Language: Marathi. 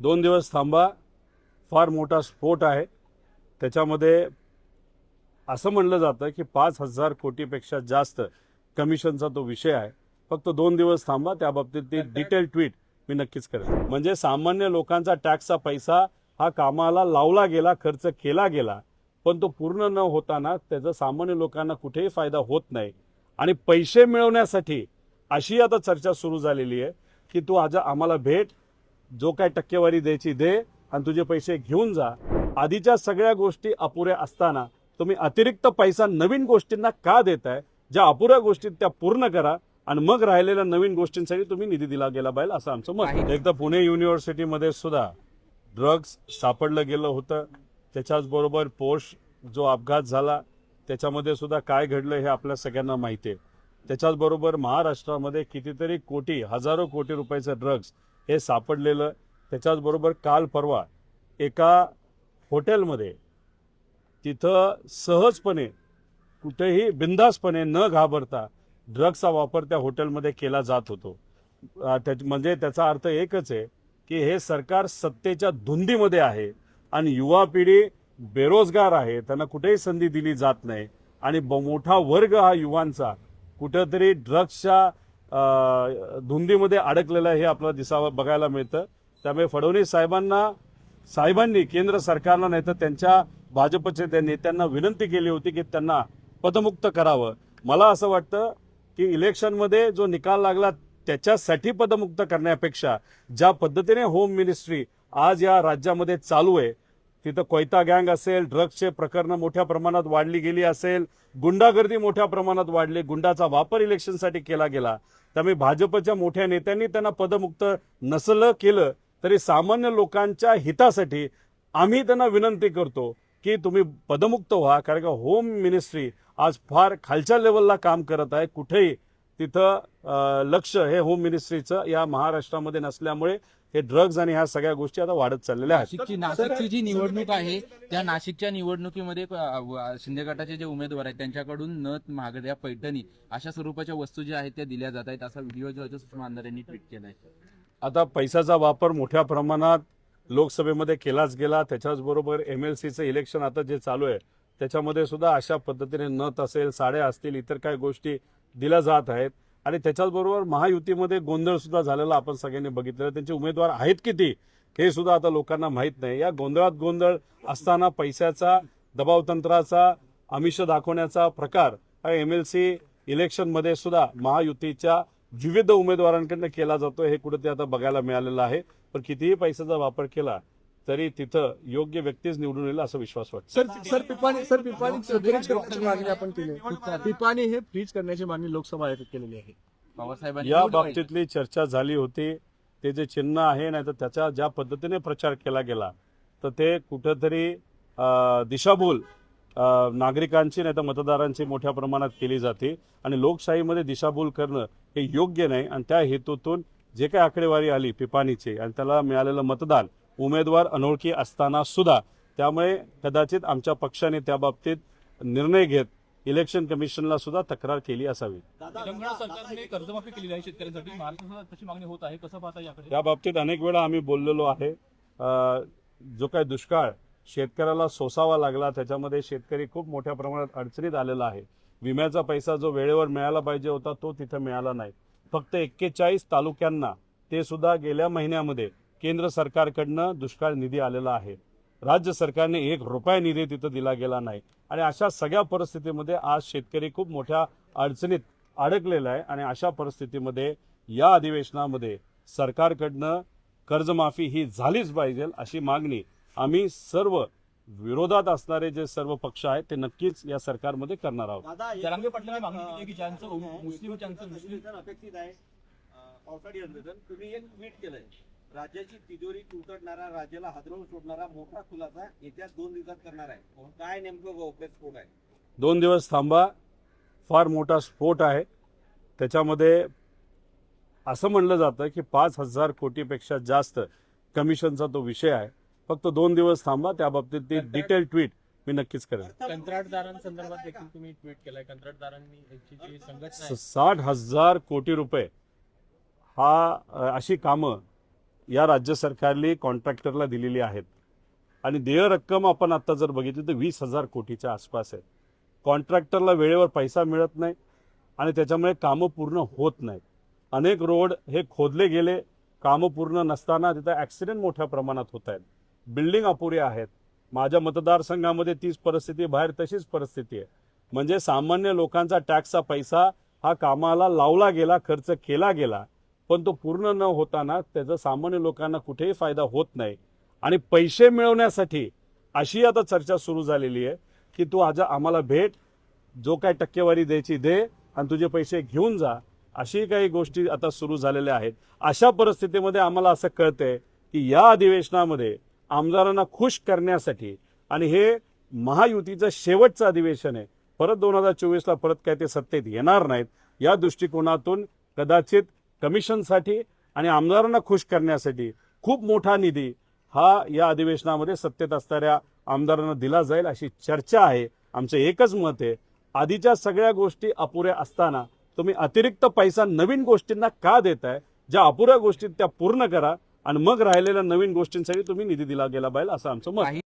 दोन दिवस थांबा. फार मोठा स्फोट आहे. त्याच्यामध्ये असं म्हणलं जातं की पाच हजार कोटीपेक्षा जास्त कमिशनचा तो विषय आहे. फक्त दोन दिवस थांबा. त्याबाबतीत ती डिटेल ट्विट मी नक्कीच करेन. म्हणजे सामान्य लोकांचा टॅक्सचा पैसा हा कामाला लावला गेला खर्च केला गेला पण तो पूर्ण न होताना त्याचा सामान्य लोकांना कुठेही फायदा होत नाही. आणि पैसे मिळवण्यासाठी अशी आता चर्चा सुरू झालेली आहे की तू आज आम्हाला भेट जो काय टक्केवारी द्यायची दे आणि तुझे पैसे घेऊन जा. आधीच्या सगळ्या गोष्टी अपुऱ्या असताना तुम्ही अतिरिक्त पैसा नवीन गोष्टींना का देताय? ज्या अपुऱ्या गोष्टी त्या पूर्ण करा आणि मग राहिलेल्या नवीन गोष्टींसाठी तुम्ही निधी दिला गेला पाहिजे असं आमचं मत. आहे. एक तर पुणे युनिव्हर्सिटीमध्ये सुद्धा ड्रग्ज सापडलं गेलं होतं. त्याच्याच बरोबर पोष जो अपघात झाला त्याच्यामध्ये सुद्धा काय घडलं हे आपल्या सगळ्यांना माहिती आहे. त्याच्याच बरोबर महाराष्ट्रामध्ये कितीतरी कोटी हजारो कोटी रुपयाचं ड्रग्ज हे सापडलेलं त्याच्याच बरोबर काल परवा एका हॉटेलमध्ये तिथं सहजपणे कुठेही बिंदासपणे न घाबरता ड्रग्सचा वापर त्या हॉटेलमध्ये केला जात होतो. त्या म्हणजे त्याचा अर्थ एकच आहे की हे सरकार सत्तेच्या धुंदीमध्ये आहे आणि युवा पिढी बेरोजगार आहे त्यांना कुठेही संधी दिली जात नाही आणि मोठा वर्ग हा युवांचा कुठंतरी ड्रग्सच्या धुंदीमध्ये अडकलेलं हे आपल्याला दिसावं बघायला मिळतं. त्यामुळे फडणवीस साहेबांना साहेबांनी केंद्र सरकारला नाही तर त्यांच्या भाजपचे त्या नेत्यांना विनंती केली होती की त्यांना पदमुक्त करावं. मला असं वाटतं की इलेक्शनमध्ये जो निकाल लागला त्याच्यासाठी पदमुक्त करण्यापेक्षा ज्या पद्धतीने होम मिनिस्ट्री आज या राज्यामध्ये चालू आहे तिथं कोयता गँग असेल ड्रग्सचे प्रकरणं मोठ्या प्रमाणात वाढली गेली असेल गुंडागर्दी मोठ्या प्रमाणात वाढली गुंडाचा वापर इलेक्शनसाठी केला गेला. त्यामुळे भाजपच्या मोठ्या नेत्यांनी त्यांना पदमुक्त नसलं केलं तरी सामान्य लोकांच्या हितासाठी आम्ही त्यांना विनंती करतो की तुम्ही पदमुक्त व्हा कारण का होम मिनिस्ट्री आज फार खालच्या लेवलला काम करत आहे. कुठेही तिथं लक्ष हे होम मिनिस्ट्रीचं या महाराष्ट्रामध्ये नसल्यामुळे हे ड्रग्ज आणि ह्या सगळ्या गोष्टी आता वाढत चाललेल्या आहेत. नाशिकची नाशिकची जी निवडणूक आहे त्या नाशिकच्या निवडणुकीमध्ये अ, शिंदे गटाचे जे उमेदवार आहेत त्यांच्याकडून नथ महागड्या पैठणी अशा स्वरूपाच्या वस्तू ज्या आहेत त्या दिल्या जात आहेत. असा व्हिडिओ जो आहे तो सुषमा अंधारे यांनी ट्विट केलाय आता पैशाचा वापर मोठ्या प्रमाणात लोकसभेमध्ये केलाच गेला. त्याच्याच बरोबर एम एल सीचं इलेक्शन आता जे चालू आहे त्याच्यामध्ये सुद्धा अशा पद्धतीने नथ असेल साड्या असतील इतर काही गोष्टी दिल्या जात आहेत. आणि त्याच्याचबरोबर महायुतीमध्ये गोंधळ सुद्धा झालेला आपण सगळ्यांनी बघितलेला त्यांचे उमेदवार आहेत किती हे सुद्धा आता लोकांना माहीत नाही. या गोंधळात गोंधळ असताना पैशाचा दबावतंत्राचा आमिष दाखवण्याचा प्रकार हा एम एल सी इलेक्शनमध्ये सुद्धा महायुतीच्या विविध उमेदवारांकडनं केला जातो हे कुठेतरी ते आता बघायला मिळालेलं आहे. पण कितीही पैशाचा वापर केला तरी तिथं योग्य व्यक्तीच निवडून येईल असा विश्वास वाटतो. सर सर पिपाणी सर पिपाणी फ्रीज करण्याची मागणी आपण केली. पिपाणी हे फ्रीज करण्याची मागणी लोकसभा आयोगात केलेली आहे. पवारसाहेबांनी या. बाबतीतली चर्चा झाली होती. ते जे चिन्ह आहे नाही तर त्याच्या ज्या पद्धतीने प्रचार केला गेला तर ते कुठंतरी दिशाभूल नागरिकांची नाही तर मतदारांची मोठ्या प्रमाणात केली जाते. आणि लोकशाहीमध्ये दिशाभूल करणं हे योग्य नाही. आणि त्या हेतूतून जे काही आकडेवारी आली पिपाणीची आणि त्याला मिळालेलं मतदान उमेदवार अनोळखी असताना सुद्धा त्यामुळे कदाचित आमच्या पक्षाने त्या बाबतीत निर्णय घेत इलेक्शन कमिशनला सुद्धा तक्रार केली असावी. कर्जमाफी केलेली आहे शेतकऱ्यांसाठी. तशी मागणी होत आहे. कसं पाहता याकडे? या बाबतीत अनेक वेळा आम्ही बोललेलो आहे. जो काय दुष्काळ शेतकऱ्याला सोसावा लागला त्याच्यामध्ये शेतकरी खूप मोठ्या प्रमाणात अडचणीत आलेला आहे. विम्याचा पैसा जो वेळेवर मिळाला पाहिजे होता तो तिथं मिळाला नाही. फक्त एक्केचाळीस तालुक्यांना ते सुद्धा गेल्या महिन्यामध्ये केंद्र सरकारकडनं दुष्काळ निधी आलेला आहे. राज्य सरकारने एक रुपया निधी तिथं दिला गेला नाही. आणि अशा सगळ्या परिस्थितीमध्ये आज शेतकरी खूप मोठ्या अडचणीत अडकलेला आहे आणि अशा परिस्थितीमध्ये या अधिवेशनामध्ये सरकारकडनं कर्जमाफी ही झालीच पाहिजे अशी मागणी आम्ही सर्व विरोधात असणारे जे सर्व पक्ष आहेत ते नक्कीच या सरकारमध्ये करणार आहोत. राज्याची तिजोरी तुटणारा राज्याला हादरवून सोडणारा मोठा खुलासा येत्या दोन दिवसात करणार आहे. काय नेमकं गौप्यस्फोट आहे? दोन दिवस थांबा. फार मोठा स्फोट आहे. त्याच्यामध्ये असं म्हणलं जातं की पाच हजार कोटीपेक्षा जास्त कमिशनचा तो विषय आहे. फक्त दोन दिवस थांबा. त्या बाबतीत ती डिटेल ट्विट मी नक्कीच करेन. कंत्राटदारांसंदर्भात देखील तुम्ही ट्विट केलाय. कंत्राटदारांनी यांची जी संघटना आहे. स- साठ हजार कोटी रुपये हा अशी कामं या राज्य सरकारने कॉन्ट्रॅक्टरला दिलेली आहेत. आणि देय रक्कम आपण आत्ता जर बघितली तर वीस हजार कोटीच्या आसपास आहे. कॉन्ट्रॅक्टरला वेळेवर पैसा मिळत नाही आणि त्याच्यामुळे कामं पूर्ण होत नाहीत. अनेक रोड हे खोदले गेले कामं पूर्ण नसताना तिथं ॲक्सिडेंट मोठ्या प्रमाणात होत आहेत. बिल्डिंग अपुऱ्या आहेत. माझ्या मतदारसंघामध्ये तीच परिस्थिती बाहेर तशीच परिस्थिती आहे. म्हणजे सामान्य लोकांचा टॅक्सचा पैसा हा कामाला लावला गेला खर्च केला गेला पण तो पूर्ण न होताना त्याचा सामान्य लोकांना कुठेही फायदा होत नाही. आणि पैसे मिळवण्यासाठी अशी आता चर्चा सुरू झालेली आहे की तू आज आम्हाला भेट जो काय टक्केवारी द्यायची दे आणि तुझे पैसे घेऊन जा अशी काही गोष्टी आता सुरू झालेल्या आहेत. अशा परिस्थितीमध्ये आम्हाला असं कळतंय की या अधिवेशनामध्ये आमदारांना खुश करण्यासाठी आणि हे महायुतीचं शेवटचं अधिवेशन आहे. परत दोन हजार चोवीसला परत काय ते सत्तेत येणार नाहीत. या दृष्टिकोनातून कदाचित कमिशनसाठी आणि आमदारांना खुश करण्यासाठी खूप मोठा निधी हा या अधिवेशनामध्ये सत्तेत असणाऱ्या आमदारांना दिला जाईल अशी चर्चा आहे आमचं एकच मत आहे आधीच्या सगळ्या गोष्टी अपुऱ्या असताना तुम्ही अतिरिक्त पैसा नवीन गोष्टींना का देताय ज्या अपुऱ्या गोष्टी त्या पूर्ण करा आणि मग राहिलेल्या नवीन गोष्टींसाठी तुम्ही निधी दिला गेला पाहिजे असं आमचं मत आहे.